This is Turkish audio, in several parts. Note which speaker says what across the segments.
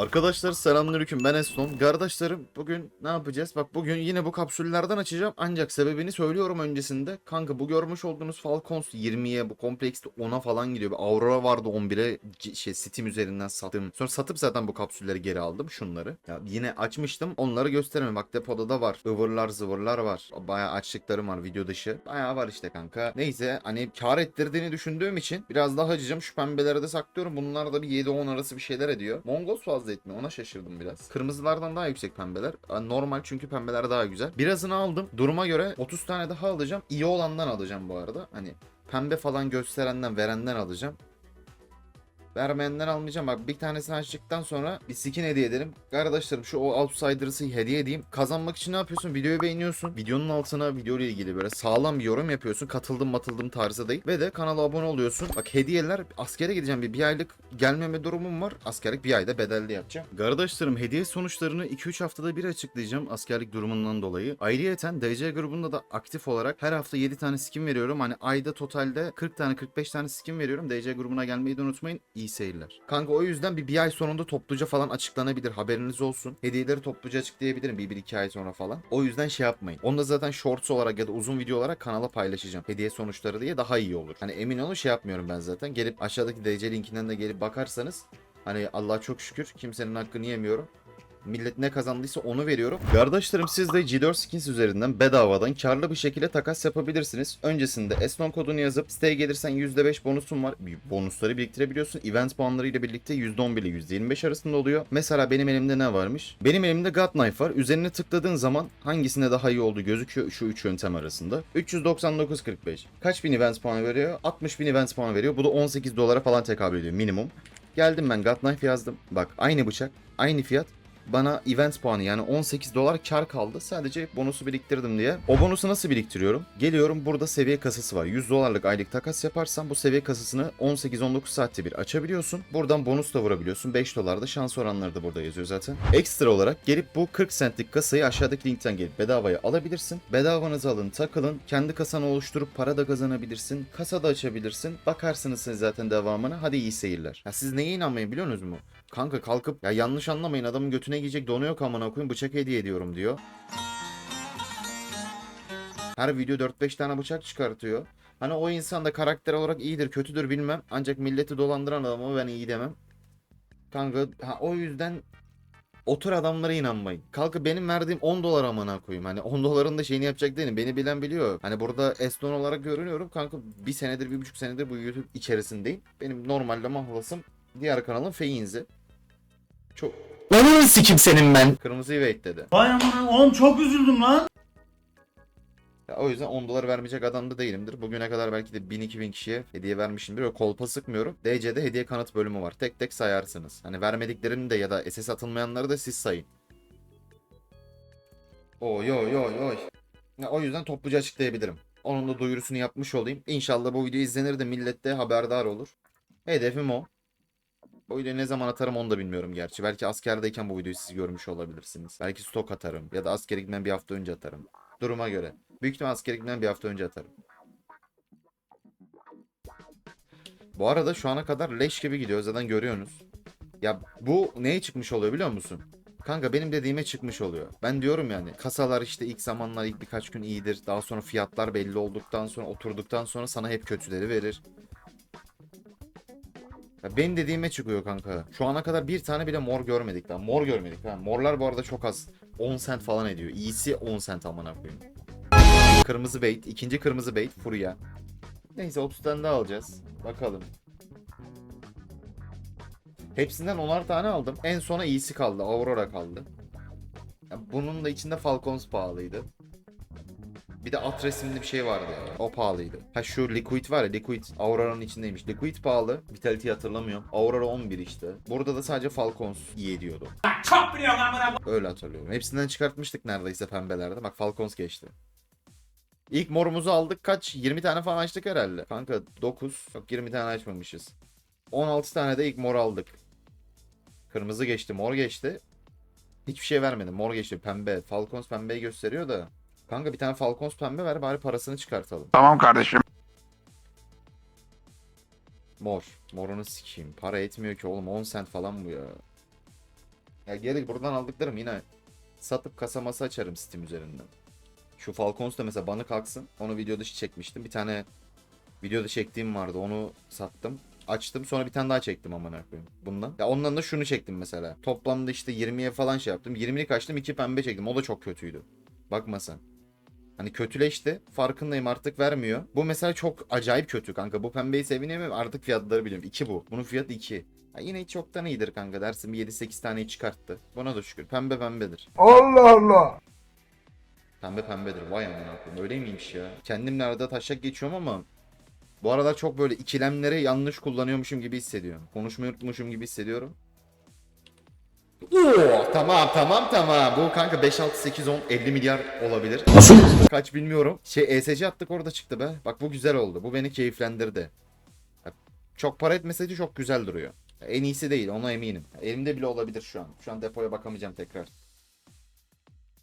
Speaker 1: Arkadaşlar selamünaleyküm ben Eston. Kardeşlerim bugün ne yapacağız? Bak bugün yine bu kapsüllerden açacağım ancak sebebini söylüyorum öncesinde. Kanka bu görmüş olduğunuz Falcons 20'ye bu komplekste 10'a falan gidiyor. Bir Aurora vardı 11'e c- şey Steam üzerinden sattım. Sonra satıp zaten bu kapsülleri geri aldım şunları. Ya yine açmıştım onları gösteremem. Bak depoda da var. Ivırlar zıvırlar var. Bayağı açlıklarım var video dışı. Bayağı var işte kanka. Neyse hani kar ettirdiğini düşündüğüm için biraz daha açacağım. Şu pembeleri de saklıyorum. Bunlar da bir 7-10 arası bir şeyler ediyor. Mongols fazla etmiyor. Ona şaşırdım biraz. Kırmızılardan daha yüksek pembeler. Normal çünkü pembeler daha güzel. Birazını aldım. Duruma göre 30 tane daha alacağım. İyi olandan alacağım bu arada. Hani pembe falan gösterenden verenden alacağım. Vermeyenden almayacağım. Bak bir tanesini açtıktan sonra bir skin hediye ederim. Kardeşlerim şu o Outsiders'ı hediye edeyim. Kazanmak için ne yapıyorsun? Videoyu beğeniyorsun. Videonun altına video ile ilgili böyle sağlam bir yorum yapıyorsun. Katıldım matıldım tarzı değil. Ve de kanala abone oluyorsun. Bak hediyeler askere gideceğim. Bir, bir aylık gelmeme durumum var. Askerlik bir ayda bedelli yapacağım. Kardeşlerim hediye sonuçlarını 2-3 haftada bir açıklayacağım. Askerlik durumundan dolayı. Ayrıyeten DC grubunda da aktif olarak her hafta 7 tane skin veriyorum. Hani ayda totalde 40 tane 45 tane skin veriyorum. DC grubuna gelmeyi de unutmayın. İyi seyirler. Kanka o yüzden bir, bir ay sonunda topluca falan açıklanabilir. Haberiniz olsun. Hediyeleri topluca açıklayabilirim bir, bir iki ay sonra falan. O yüzden şey yapmayın. Onu da zaten shorts olarak ya da uzun video olarak kanala paylaşacağım. Hediye sonuçları diye daha iyi olur. Hani emin olun şey yapmıyorum ben zaten. Gelip aşağıdaki DC linkinden de gelip bakarsanız Hani Allah'a çok şükür kimsenin hakkını yemiyorum. Millet ne kazandıysa onu veriyorum. Kardeşlerim siz de G4 Skins üzerinden bedavadan karlı bir şekilde takas yapabilirsiniz. Öncesinde Esnon kodunu yazıp siteye gelirsen %5 bonusun var. Bonusları biriktirebiliyorsun. Event puanları ile birlikte %11 ile %25 arasında oluyor. Mesela benim elimde ne varmış? Benim elimde God Knife var. Üzerine tıkladığın zaman hangisine daha iyi olduğu gözüküyor şu üç yöntem arasında. 399.45. Kaç bin event puanı veriyor? 60 bin event puanı veriyor. Bu da 18 dolara falan tekabül ediyor minimum. Geldim ben God Knife yazdım. Bak aynı bıçak, aynı fiyat. Bana event puanı yani 18 dolar kar kaldı. Sadece bonusu biriktirdim diye. O bonusu nasıl biriktiriyorum? Geliyorum burada seviye kasası var. 100 dolarlık aylık takas yaparsan bu seviye kasasını 18-19 saatte bir açabiliyorsun. Buradan bonus da vurabiliyorsun. 5 dolar da şans oranları da burada yazıyor zaten. Ekstra olarak gelip bu 40 centlik kasayı aşağıdaki linkten gelip bedavaya alabilirsin. Bedavanızı alın takılın. Kendi kasanı oluşturup para da kazanabilirsin. Kasa da açabilirsin. Bakarsınız siz zaten devamına. Hadi iyi seyirler. Ya siz neye inanmayın biliyor musunuz mu? Kanka kalkıp ya yanlış anlamayın adamın götüne giyecek donu yok amına koyayım bıçak hediye ediyorum diyor. Her video 4-5 tane bıçak çıkartıyor. Hani o insan da karakter olarak iyidir kötüdür bilmem. Ancak milleti dolandıran adamı ben iyi demem. Kanka ha, o yüzden otur adamlara inanmayın. Kalkıp benim verdiğim 10 dolar amına koyayım. Hani 10 doların da şeyini yapacak değilim. Beni bilen biliyor. Hani burada Eston olarak görünüyorum. Kanka bir senedir bir buçuk senedir bu YouTube içerisindeyim. Benim normalde mahlasım diğer kanalın Feyinzi. Çok
Speaker 2: Lanını sikim senin ben.
Speaker 1: kırmızıyı wait dedi.
Speaker 3: Vay amına oğlum çok üzüldüm lan.
Speaker 1: Ya o yüzden 10 dolar vermeyecek adam da değilimdir. Bugüne kadar belki de 1000-2000 kişiye hediye vermişimdir. Öyle kolpa sıkmıyorum. DC'de hediye kanıt bölümü var. Tek tek sayarsınız. Hani vermediklerini de ya da SS atılmayanları da siz sayın. Oy oy oy oy. Ya o yüzden topluca açıklayabilirim. Onun da duyurusunu yapmış olayım. İnşallah bu video izlenir de millet de haberdar olur. Hedefim o. Bu videoyu ne zaman atarım onu da bilmiyorum gerçi. Belki askerdeyken bu videoyu siz görmüş olabilirsiniz. Belki stok atarım. Ya da askere gitmem bir hafta önce atarım. Duruma göre. Büyük ihtimal askere gitmem bir hafta önce atarım. Bu arada şu ana kadar leş gibi gidiyor. Zaten görüyorsunuz. Ya bu neye çıkmış oluyor biliyor musun? Kanka benim dediğime çıkmış oluyor. Ben diyorum yani kasalar işte ilk zamanlar ilk birkaç gün iyidir. Daha sonra fiyatlar belli olduktan sonra oturduktan sonra sana hep kötüleri verir. Ya benim dediğime çıkıyor kanka. Şu ana kadar bir tane bile mor görmedik daha. Mor görmedik ha. Morlar bu arada çok az. 10 cent falan ediyor. İyisi 10 cent amına koyayım. Kırmızı bait. ikinci kırmızı bait. Furya. Neyse 30 tane daha alacağız. Bakalım. Hepsinden 10'ar tane aldım. En sona iyisi kaldı. Aurora kaldı. Ya bunun da içinde Falcons pahalıydı. Bir de at resimli bir şey vardı ya. O pahalıydı. Ha şu Liquid var ya Liquid Aurora'nın içindeymiş. Liquid pahalı. Vitality'yi hatırlamıyorum. Aurora 11 işte. Burada da sadece Falcons iyi ediyordu.
Speaker 3: Çok biliyorum amına.
Speaker 1: Öyle hatırlıyorum. Hepsinden çıkartmıştık neredeyse pembelerde. Bak Falcons geçti. İlk morumuzu aldık kaç? 20 tane falan açtık herhalde. Kanka 9. Yok 20 tane açmamışız. 16 tane de ilk mor aldık. Kırmızı geçti, mor geçti. Hiçbir şey vermedi. Mor geçti, pembe. Falcons pembeyi gösteriyor da. Kanka bir tane Falcons pembe ver bari parasını çıkartalım.
Speaker 4: Tamam kardeşim.
Speaker 1: Mor. Morunu sikeyim. Para etmiyor ki oğlum. 10 cent falan bu ya. Ya geri buradan aldıklarım yine satıp kasa masa açarım Steam üzerinden. Şu Falcons da mesela bana kalksın. Onu video dışı çekmiştim. Bir tane videoda çektiğim vardı. Onu sattım. Açtım sonra bir tane daha çektim amına koyayım bundan. Ya ondan da şunu çektim mesela. Toplamda işte 20'ye falan şey yaptım. 20'lik açtım 2 pembe çektim. O da çok kötüydü. Bakma sen. Hani kötüleşti. Farkındayım artık vermiyor. Bu mesela çok acayip kötü kanka. Bu pembeyi seviniyorum artık fiyatları biliyorum. 2 bu. Bunun fiyatı 2. Ya yine çoktan iyidir kanka dersin. Bir 7-8 taneyi çıkarttı. Buna da şükür. Pembe pembedir.
Speaker 4: Allah Allah.
Speaker 1: Pembe pembedir. Vay amına koyayım. Öyle miymiş ya? Kendimle arada taşak geçiyorum ama bu aralar çok böyle ikilemleri yanlış kullanıyormuşum gibi hissediyorum. Konuşmayı unutmuşum gibi hissediyorum. Oo, tamam tamam tamam. Bu kanka 5 6 8 10 50 milyar olabilir.
Speaker 2: Nasıl?
Speaker 1: Kaç bilmiyorum. Şey ESC attık orada çıktı be. Bak bu güzel oldu. Bu beni keyiflendirdi. Çok para etmeseydi çok güzel duruyor. En iyisi değil ona eminim. Elimde bile olabilir şu an. Şu an depoya bakamayacağım tekrar.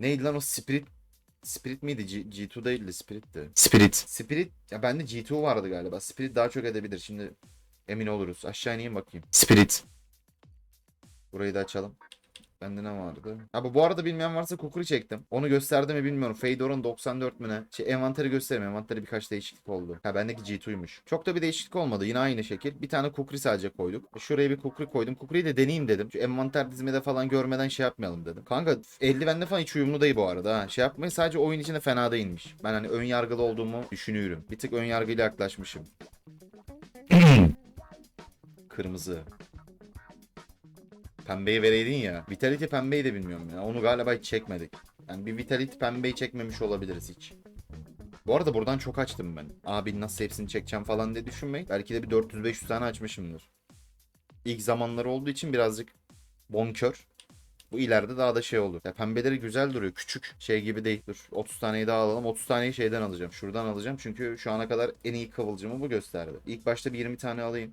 Speaker 1: Neydi lan o Spirit? Spirit miydi? G- G2 değildi Spirit'ti.
Speaker 2: Spirit.
Speaker 1: Spirit ya bende G2 vardı galiba. Spirit daha çok edebilir. Şimdi emin oluruz. Aşağı ineyim bakayım.
Speaker 2: Spirit.
Speaker 1: Burayı da açalım. Bende ne vardı? Ha bu, arada bilmeyen varsa kukuri çektim. Onu gösterdi mi bilmiyorum. Fedor'un 94 mü ne? Şey, envanteri göstereyim. Envanteri birkaç değişiklik oldu. Ha bendeki G2'ymuş. Çok da bir değişiklik olmadı. Yine aynı şekil. Bir tane kukri sadece koyduk. Şuraya bir kukri koydum. Kukriyi de deneyeyim dedim. Şu envanter dizmede falan görmeden şey yapmayalım dedim. Kanka eldivende falan hiç uyumlu değil bu arada ha. Şey yapmayın sadece oyun içinde fena değilmiş. Ben hani ön yargılı olduğumu düşünüyorum. Bir tık ön yargıyla yaklaşmışım. Kırmızı. Pembeyi vereydin ya. Vitality pembeyi de bilmiyorum ya. Onu galiba hiç çekmedik. Yani bir Vitality pembeyi çekmemiş olabiliriz hiç. Bu arada buradan çok açtım ben. Abi nasıl hepsini çekeceğim falan diye düşünmeyin. Belki de bir 400-500 tane açmışımdır. İlk zamanları olduğu için birazcık bonkör. Bu ileride daha da şey olur. Ya pembeleri güzel duruyor. Küçük şey gibi değil. Dur 30 taneyi daha alalım. 30 taneyi şeyden alacağım. Şuradan alacağım. Çünkü şu ana kadar en iyi kıvılcımı bu gösterdi. İlk başta bir 20 tane alayım.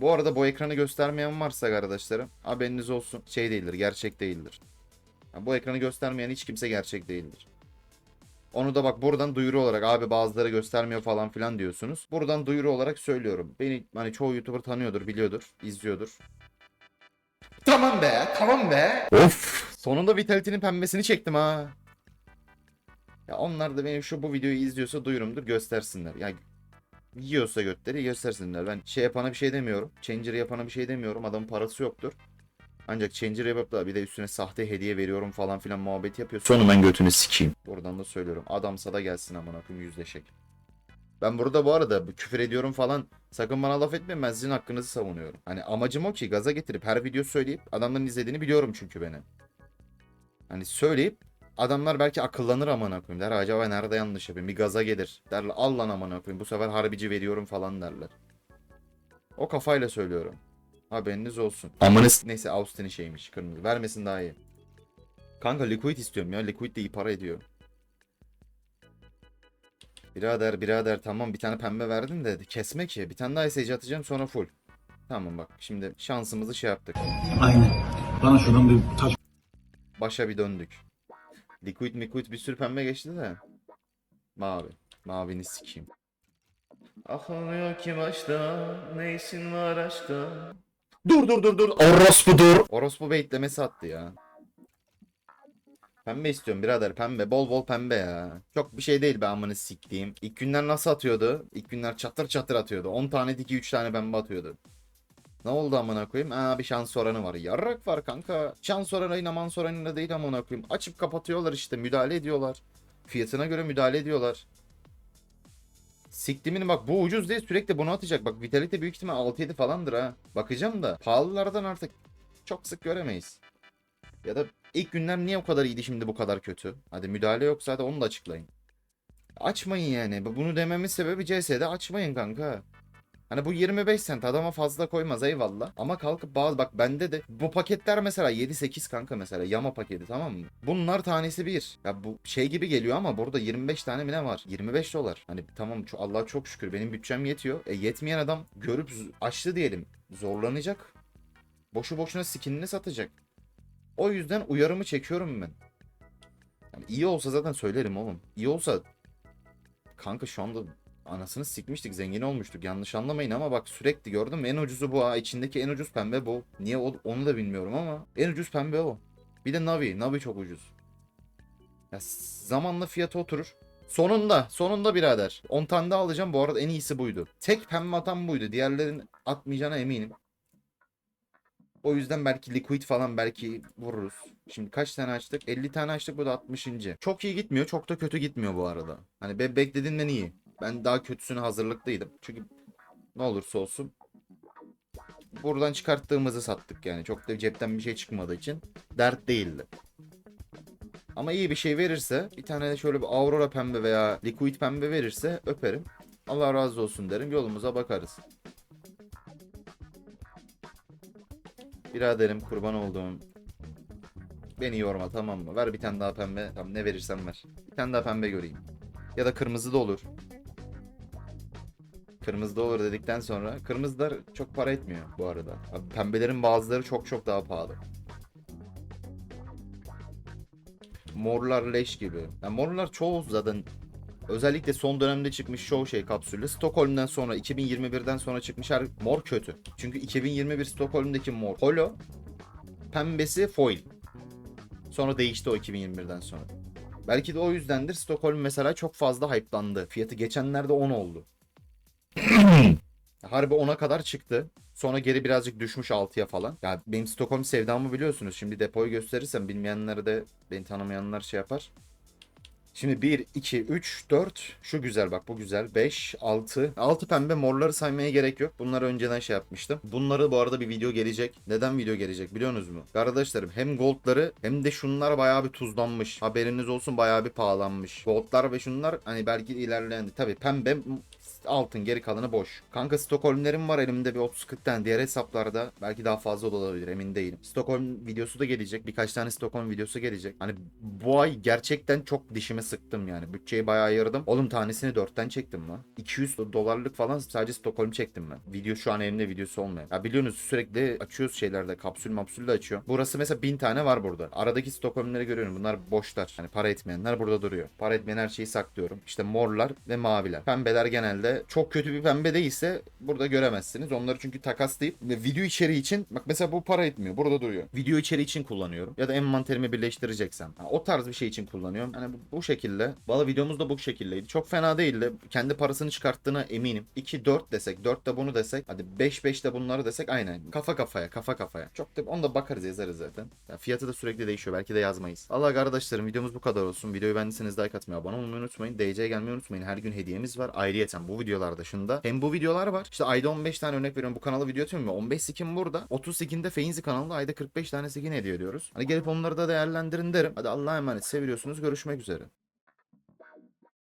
Speaker 1: Bu arada bu ekranı göstermeyen varsa arkadaşlarım haberiniz olsun. Şey değildir, gerçek değildir. Ya bu ekranı göstermeyen hiç kimse gerçek değildir. Onu da bak buradan duyuru olarak abi bazıları göstermiyor falan filan diyorsunuz. Buradan duyuru olarak söylüyorum. Beni hani çoğu YouTuber tanıyordur, biliyordur, izliyordur. Tamam be, tamam be.
Speaker 2: Of.
Speaker 1: Sonunda Vitality'nin pembesini çektim ha. Ya onlar da benim şu bu videoyu izliyorsa duyurumdur göstersinler. Ya yiyorsa götleri göstersinler. Ben şey yapana bir şey demiyorum. Changer yapana bir şey demiyorum. Adamın parası yoktur. Ancak Changer yapıp da bir de üstüne sahte hediye veriyorum falan filan muhabbet yapıyorsun.
Speaker 2: Sonu ben götünü sikeyim.
Speaker 1: Buradan da söylüyorum. Adamsa da gelsin amına koyayım yüzleşek. Ben burada bu arada küfür ediyorum falan. Sakın bana laf etmeyin ben sizin hakkınızı savunuyorum. Hani amacım o ki gaza getirip her video söyleyip adamların izlediğini biliyorum çünkü beni. Hani söyleyip adamlar belki akıllanır amına koyayım. Der acaba nerede yanlış yapayım? Bir gaza gelir. Derler al lan amına koyayım. Bu sefer harbici veriyorum falan derler. O kafayla söylüyorum. Haberiniz olsun.
Speaker 2: Amını s-
Speaker 1: Neyse Austin'in şeymiş kırmızı. Vermesin daha iyi. Kanka Liquid istiyorum ya. Liquid de iyi para ediyor. Birader birader tamam bir tane pembe verdin de kesme ki. Bir tane daha SC atacağım sonra full. Tamam bak şimdi şansımızı şey yaptık.
Speaker 3: Aynen. Bana şuradan bir taş
Speaker 1: Başa bir döndük. Liquid Liquid bir sürü pembe geçti de. Mavi. Mavini sikeyim. Akılıyor ki başta ne işin var aşkta. Dur dur dur dur.
Speaker 2: Orospu dur.
Speaker 1: Orospu beyitlemesi attı ya. Pembe istiyorum birader pembe. Bol bol pembe ya. Çok bir şey değil be amını siktiğim. İlk günler nasıl atıyordu? İlk günler çatır çatır atıyordu. 10 tane diki 3 tane pembe atıyordu. Ne oldu amına koyayım? Aa bir şans oranı var. Yarrak var kanka. Şans oranıyla mans oranıyla değil amına koyayım. Açıp kapatıyorlar işte. Müdahale ediyorlar. Fiyatına göre müdahale ediyorlar. Siktimini bak bu ucuz değil sürekli bunu atacak. Bak Vitality büyük ihtimal 6-7 falandır ha. Bakacağım da pahalılardan artık çok sık göremeyiz. Ya da ilk günler niye o kadar iyiydi şimdi bu kadar kötü? Hadi müdahale yoksa da onu da açıklayın. Açmayın yani. Bunu dememin sebebi CS'de açmayın kanka. Hani bu 25 sent adama fazla koymaz eyvallah. Ama kalkıp bazı bak bende de bu paketler mesela 7-8 kanka mesela yama paketi tamam mı? Bunlar tanesi bir. Ya bu şey gibi geliyor ama burada 25 tane mi ne var? 25 dolar. Hani tamam Allah'a çok şükür benim bütçem yetiyor. E yetmeyen adam görüp açtı diyelim. Zorlanacak. Boşu boşuna skinini satacak. O yüzden uyarımı çekiyorum ben. Yani iyi olsa zaten söylerim oğlum. İyi olsa kanka şu anda anasını sikmiştik zengin olmuştuk yanlış anlamayın ama bak sürekli gördüm en ucuzu bu ha içindeki en ucuz pembe bu. Niye o- onu da bilmiyorum ama en ucuz pembe o. Bir de Navi. Navi çok ucuz. Ya zamanla fiyatı oturur. Sonunda, sonunda birader. 10 tane daha alacağım. Bu arada en iyisi buydu. Tek pembe atan buydu. Diğerlerin atmayacağına eminim. O yüzden belki liquid falan belki vururuz. Şimdi kaç tane açtık? 50 tane açtık bu da 60. Çok iyi gitmiyor. Çok da kötü gitmiyor bu arada. Hani be beklediğinden iyi. Ben daha kötüsüne hazırlıklıydım. Çünkü ne olursa olsun buradan çıkarttığımızı sattık yani. Çok da cepten bir şey çıkmadığı için dert değildi. Ama iyi bir şey verirse bir tane de şöyle bir aurora pembe veya liquid pembe verirse öperim. Allah razı olsun derim. Yolumuza bakarız. Biraderim kurban olduğum. Beni yorma tamam mı? Ver bir tane daha pembe. Tamam ne verirsen ver. Bir tane daha pembe göreyim. Ya da kırmızı da olur. Kırmızı da olur dedikten sonra. Kırmızılar çok para etmiyor bu arada. Abi pembelerin bazıları çok çok daha pahalı. Morlar leş gibi. Yani morlar çoğu zaten özellikle son dönemde çıkmış çoğu şey kapsüllü. Stockholm'den sonra 2021'den sonra çıkmış her mor kötü. Çünkü 2021 Stockholm'deki mor holo pembesi foil. Sonra değişti o 2021'den sonra. Belki de o yüzdendir Stockholm mesela çok fazla hype'landı. Fiyatı geçenlerde 10 oldu. Harbi 10'a kadar çıktı. Sonra geri birazcık düşmüş 6'ya falan. Ya benim Stockholm sevdamı biliyorsunuz. Şimdi depoyu gösterirsem bilmeyenler de beni tanımayanlar şey yapar. Şimdi 1, 2, 3, 4. Şu güzel bak bu güzel. 5, 6. 6 pembe morları saymaya gerek yok. Bunları önceden şey yapmıştım. Bunları bu arada bir video gelecek. Neden video gelecek biliyorsunuz mu? Kardeşlerim hem goldları hem de şunlar bayağı bir tuzlanmış. Haberiniz olsun bayağı bir pahalanmış. Goldlar ve şunlar hani belki ilerleyen. Tabi pembe altın geri kalanı boş. Kanka Stockholm'lerim var elimde bir 30-40 tane. Diğer hesaplarda belki daha fazla olabilir emin değilim. Stockholm videosu da gelecek. Birkaç tane Stockholm videosu gelecek. Hani bu ay gerçekten çok dişimi sıktım yani. Bütçeyi bayağı ayırdım. Oğlum tanesini 4'ten çektim lan. 200 dolarlık falan sadece Stockholm çektim ben. Video şu an elimde videosu olmuyor. Ya biliyorsunuz sürekli açıyoruz şeylerde. Kapsül mapsül de açıyor. Burası mesela 1000 tane var burada. Aradaki Stockholm'leri görüyorum. Bunlar boşlar. Hani para etmeyenler burada duruyor. Para etmeyen her şeyi saklıyorum. İşte morlar ve maviler. Pembeler genelde çok kötü bir pembe değilse burada göremezsiniz. Onları çünkü takaslayıp ve video içeriği için bak mesela bu para etmiyor. Burada duruyor. Video içeriği için kullanıyorum. Ya da envanterimi birleştireceksem. Ha, o tarz bir şey için kullanıyorum. Hani bu, bu şekilde. Valla videomuz da bu şekildeydi. Çok fena değildi. Kendi parasını çıkarttığına eminim. 2-4 desek. 4 de bunu desek. Hadi 5-5 de bunları desek. Aynen. Kafa kafaya. Kafa kafaya. Çok da onu da bakarız yazarız zaten. Ya fiyatı da sürekli değişiyor. Belki de yazmayız. Allah kardeşlerim videomuz bu kadar olsun. Videoyu beğendiyseniz like atmayı, abone olmayı unutmayın. DC'ye gelmeyi unutmayın. Her gün hediyemiz var. Ayrıyeten bu videolar dışında. Hem bu videolar var. İşte ayda 15 tane örnek veriyorum. Bu kanala video atıyorum ya. 15 skin burada. 30 skin de Feinzi kanalında ayda 45 tane skin hediye ediyoruz. Hani gelip onları da değerlendirin derim. Hadi Allah'a emanet. Seviyorsunuz. Görüşmek üzere.